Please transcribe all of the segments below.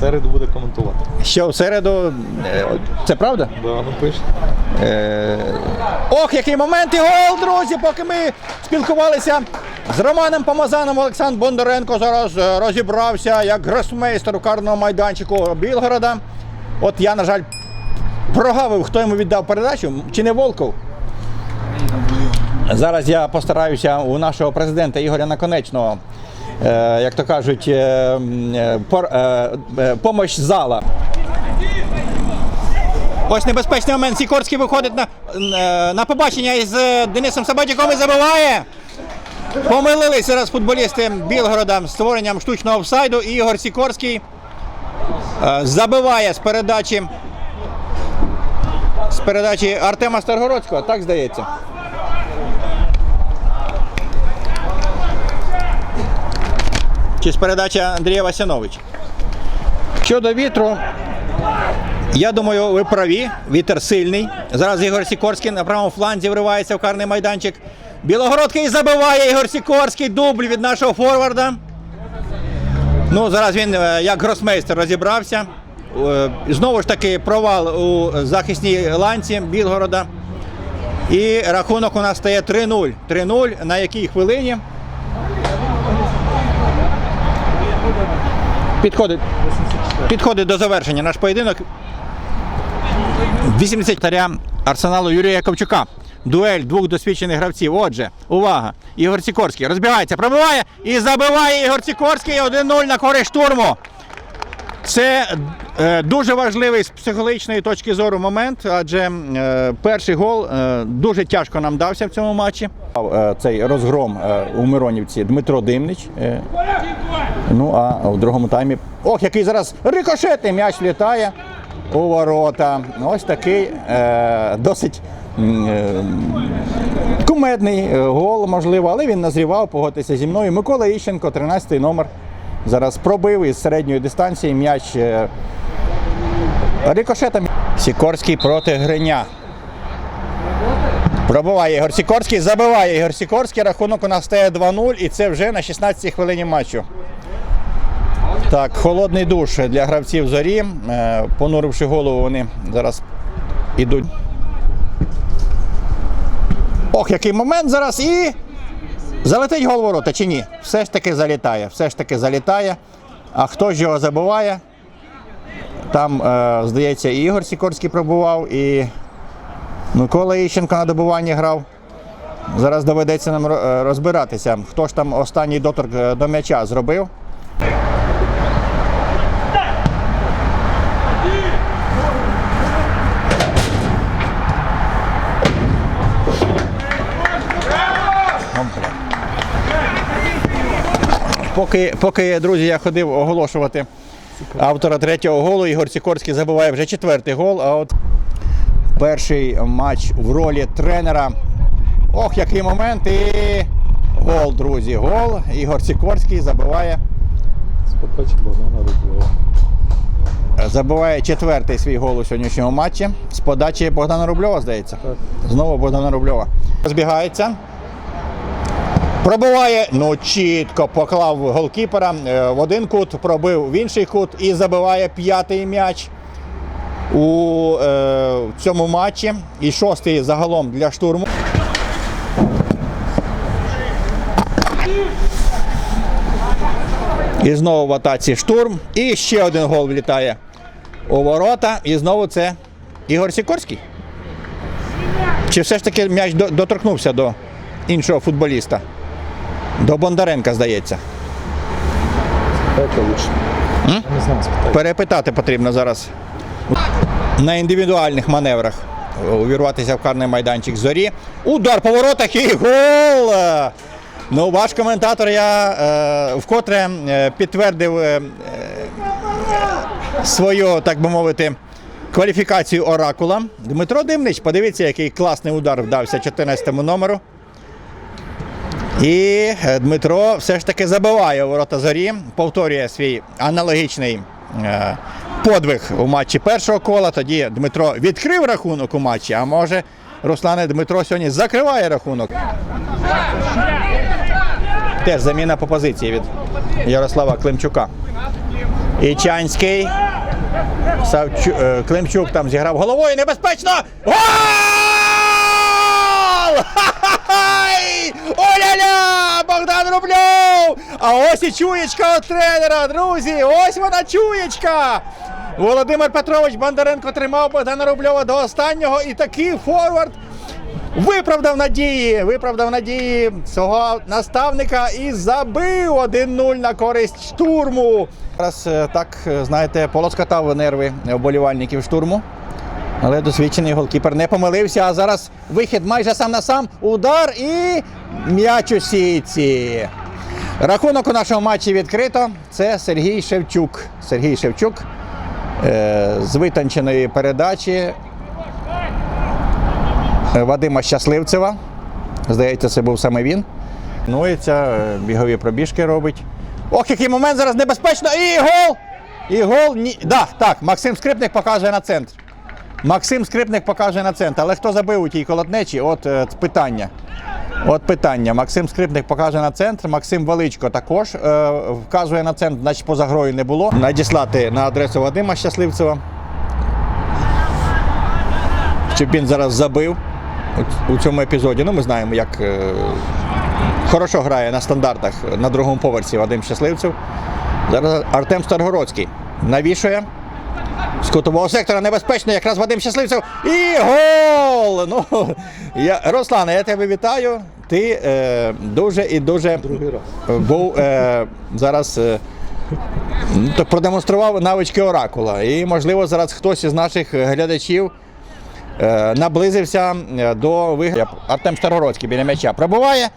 Середу буде коментувати. Що в середу. Це правда? Да, ну пише. Е, Ох, який момент і гол, друзі! Поки ми спілкувалися з Романом Помазаном, Олександр Бондаренко зараз е, розібрався як гросмейстер у карному майданчику Білгорода. От я, на жаль, прогавив, хто йому віддав передачу, чи не Волков. Зараз я постараюся у нашого президента Ігоря Наконечного, як то кажуть, е, е, е, е, помощь зала. Ось небезпечний момент. Сікорський виходить на, е, на побачення із е, Денисом Сабатіком і забиває. Помилилися зараз футболісти Білгорода з створенням штучного офсайду. І Ігор Сікорський е, забиває з передачі. З передачі Артема Старгородського, так здається. З передачі Андрія Васяновича. Щодо вітру, я думаю, ви праві. Вітер сильний. Зараз Ігор Сікорський на правому фланзі вривається в карний майданчик. Білогородський забиває Ігор Сікорський. Дубль від нашого форварда. Ну, зараз він е, як гросмейстер розібрався. Е, Знову ж таки, провал у захисній ланці Білгорода. І рахунок у нас стає 3-0. 3-0. На якій хвилині? Підходить, підходить до завершення наш поєдинок. 80 таря арсеналу Юрія Ковчука. Дуель двох досвідчених гравців. Отже, увага! Ігор Сікорський розбігається, пробиває і забиває Ігор Сікорський 1-0 на користь штурму. Це е, дуже важливий з психологічної точки зору момент, адже е, перший гол е, дуже тяжко нам дався в цьому матчі. Е, цей розгром е, у Миронівці Дмитро Димнич. Е, ну а в другому таймі. Ох, який зараз рикошетний м'яч літає у ворота. Ось такий е, досить. е, Кумедний е, гол, можливо, але він назрівав, погодьтеся зі мною. Микола Іщенко, 13-й номер. Зараз пробив із середньої дистанції м'яч е, рикошетом. Сікорський проти Гриня. Пробиває Ігор Сікорський, забиває Ігор Сікорський. Рахунок у нас стає 2-0 і це вже на 16-й хвилині матчу. Так, холодний душ для гравців зорі. Е, Понуривши голову, вони зараз ідуть. Ох, який момент зараз і. Залетить гол в чи ні? Все ж таки залітає. Все ж таки залітає. А хто ж його забиває? Там, е, здається, і Ігор Сікорський пробував, і Микола Іщенко на добуванні грав. Зараз доведеться нам е, розбиратися, хто ж там останній доторк до м'яча зробив. Поки, поки, друзі, я ходив оголошувати автора третього голу, Ігор Сікорський забиває вже четвертий гол. А от перший матч в ролі тренера. Ох, який момент! І гол, друзі. Гол. Ігор Сікорський забиває. Забиває четвертий свій гол у сьогоднішньому матчі. З подачі Богдана Рубльова, здається. Знову Богдана Рубльова. Розбігається. Пробиває, ну чітко поклав голкіпера е, в один кут, пробив в інший кут і забиває п'ятий м'яч у е, цьому матчі. І шостий загалом для штурму. І знову в атаці штурм. І ще один гол влітає у ворота. І знову це Ігор Сікорський. Чи все ж таки м'яч доторкнувся до іншого футболіста? До Бондаренка, здається. Это лучше. Я не знаю. Перепитати потрібно зараз на індивідуальних маневрах увірватися в карний майданчик зорі. Удар по воротах і гол! Ну, ваш коментатор я е, вкотре е, підтвердив е, е, свою, так би мовити, кваліфікацію оракула. Дмитро Димнич, подивіться, який класний удар вдався 14 му номеру. І е, Дмитро все ж таки забиває ворота зорі, повторює свій аналогічний е, подвиг у матчі першого кола. Тоді Дмитро відкрив рахунок у матчі, а може, Руслане Дмитро сьогодні закриває рахунок. Теж заміна по позиції від Ярослава Климчука. Ічанський. Савчу... е, Климчук там зіграв головою. Небезпечно! Гол! А ось і чуєчка від тренера, друзі! Ось вона чуєчка! Володимир Петрович Бондаренко тримав Богдана Рубльова до останнього і такий форвард виправдав надії, виправдав надії свого наставника і забив 1-0 на користь штурму. Зараз е, так, е, знаєте, полоскатав нерви вболівальників штурму. Але досвідчений голкіпер не помилився. А зараз вихід майже сам на сам. Удар і м'яч у сітці. Рахунок у нашому матчі відкрито. Це Сергій Шевчук. Сергій Шевчук е, з витонченої передачі Вадима Щасливцева. Здається, це був саме він. Ну і ця е, бігові пробіжки робить. Ох, який момент зараз небезпечно! І гол! І гол. Ні... Да, так, Максим Скрипник показує на центр. Максим Скрипник показує на центр. Але хто забив у тій колотнечі? От е, питання. От питання. Максим Скрипник показує на центр. Максим Величко також е, вказує на центр, значить поза грою не було. Надіслати на адресу Вадима Щасливцева. Щоб він зараз забив у цьому епізоді. Ну, ми знаємо, як е, хорошо грає на стандартах на другому поверсі Вадим Щасливцев. Зараз Артем Старгородський навішує. З кутового сектора небезпечно, якраз Вадим Щасливцев. І гол! Ну, я, Руслане, я тебе вітаю. Ти е, дуже і дуже був е, зараз. Е, ну, так продемонстрував навички оракула. І, можливо, зараз хтось із наших глядачів е, наблизився е, до виграшу. Артем Старгородський біля м'яча пробиває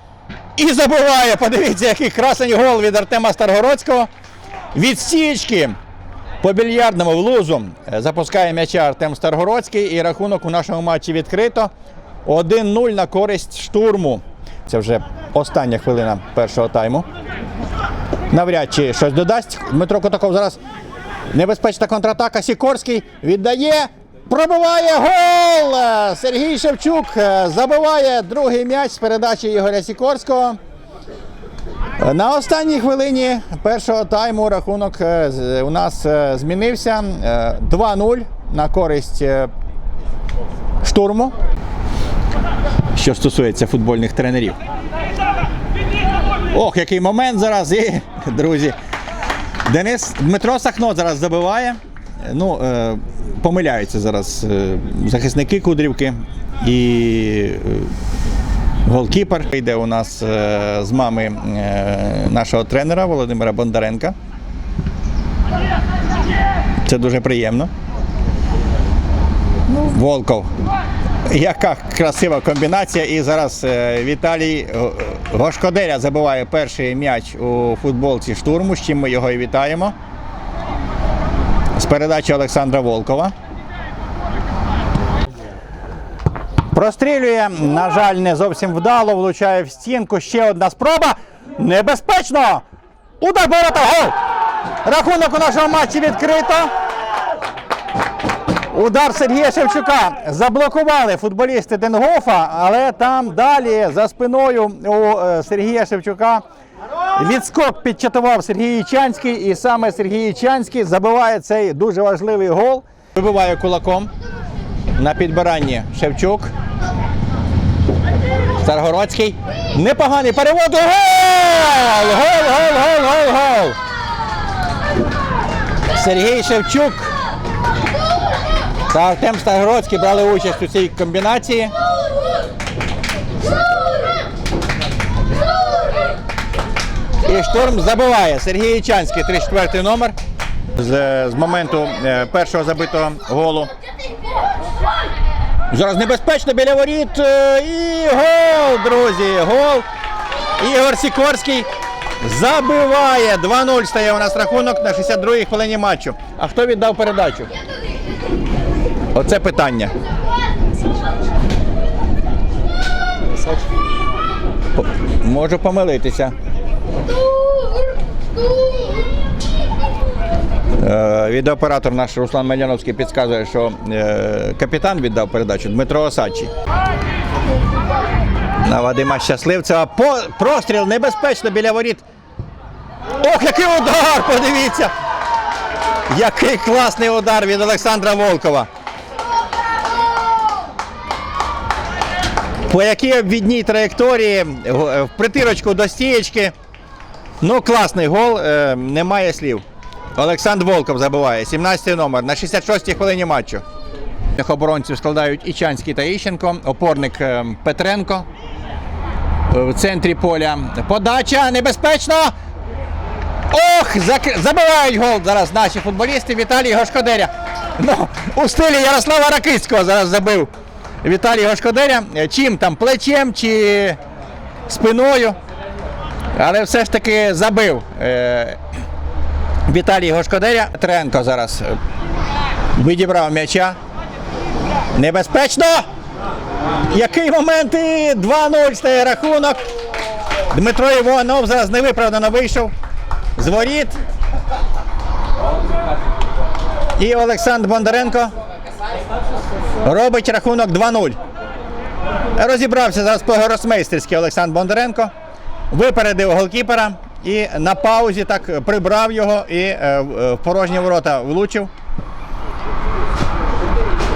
і забиває. Подивіться, який красень гол від Артема Старгородського. Від стічки по більярдному в лузу е, запускає м'яча Артем Старгородський. І рахунок у нашому матчі відкрито. 1-0 на користь штурму. Це вже остання хвилина першого тайму. Навряд чи щось додасть. Дмитро Котаков зараз небезпечна контратака. Сікорський віддає. Пробиває гол! Сергій Шевчук е, забиває другий м'яч з передачі Ігоря Сікорського. Е, На останній хвилині першого тайму рахунок е, у нас е, змінився Е, 2-0 на користь штурму. Що стосується футбольних тренерів. Ох, який момент зараз. І, друзі, Денис Дмитро Сахно зараз забиває. Ну, помиляються зараз захисники Кудрівки і голкіпер. Йде у нас е, з мами е, нашого тренера Володимира Бондаренка. Це дуже приємно. Волков. Яка красива комбінація. І зараз е, Віталій Гошкоделя забиває перший м'яч у футболці штурму, з чим ми його і вітаємо. З передачі Олександра Волкова. Прострілює, на жаль, не зовсім вдало, влучає в стінку. Ще одна спроба. Небезпечно! Удар ворота, гол! Рахунок у нашому матчі відкрито. Удар Сергія Шевчука заблокували футболісти Денгофа, але там далі за спиною у е, Сергія Шевчука відскок підчатував Сергій Ічанський, і саме Сергій Ічанський забиває цей дуже важливий гол. Вибиває кулаком на підбиранні Шевчук. Старгородський. Непоганий перевод. Гол! Гол, гол, гол, гол, гол! Сергій Шевчук та Артем Старгородський брали участь у цій комбінації. І штурм забиває Сергій Ічанський, 34 номер. З, з моменту е, першого забитого голу. Зараз небезпечно біля воріт. е, І гол, друзі! Гол. Ігор Сікорський забиває. 2-0 стає у нас рахунок на 62-й хвилині матчу. А хто віддав передачу? Оце питання. Можу помилитися. Е, Відеооператор наш Руслан Мельяновський підказує, що е, капітан віддав передачу Дмитро Осадчий. На Вадима Щасливцева. По, простріл небезпечно біля воріт. Ох, який удар! Подивіться! Який класний удар від Олександра Волкова. По якій обвідній траєкторії, е, в притирочку до стієчки. Ну, класний гол, немає слів. Олександр Волков забиває, 17-й номер на 66-й хвилині матчу. Оборонців складають Ічанський та Іщенко, опорник е, Петренко. Е, В центрі поля подача небезпечно. Ох, забивають гол зараз наші футболісти. Віталій Гошкодеря. Ну, у стилі Ярослава Ракицького зараз забив Віталій Гошкодеря. Е, Чим там, плечем чи спиною. Але все ж таки забив е... Віталій Гошкодеря. Тренко зараз е, відібрав м'яча. Небезпечно! Який момент? І 2-0 стає рахунок. Дмитро Іванов зараз невиправдано вийшов з воріт. І Олександр Бондаренко робить рахунок 2-0. Розібрався зараз по-гросмейстерськи Олександр Бондаренко. Випередив голкіпера і на паузі так прибрав його і е, в- в порожні ворота влучив.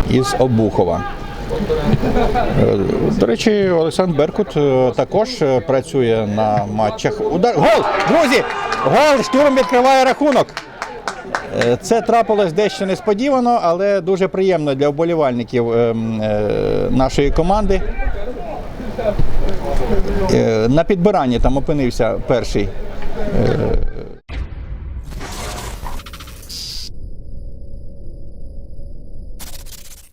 Із Обухова. Е, До речі, Олександр Беркут е, також е, працює на матчах. Удар. Гол! Друзі! Гол! Штурм відкриває рахунок. Е, Це трапилось дещо несподівано, але дуже приємно для вболівальників е, м, е, нашої команди. Е, На підбиранні там опинився перший е,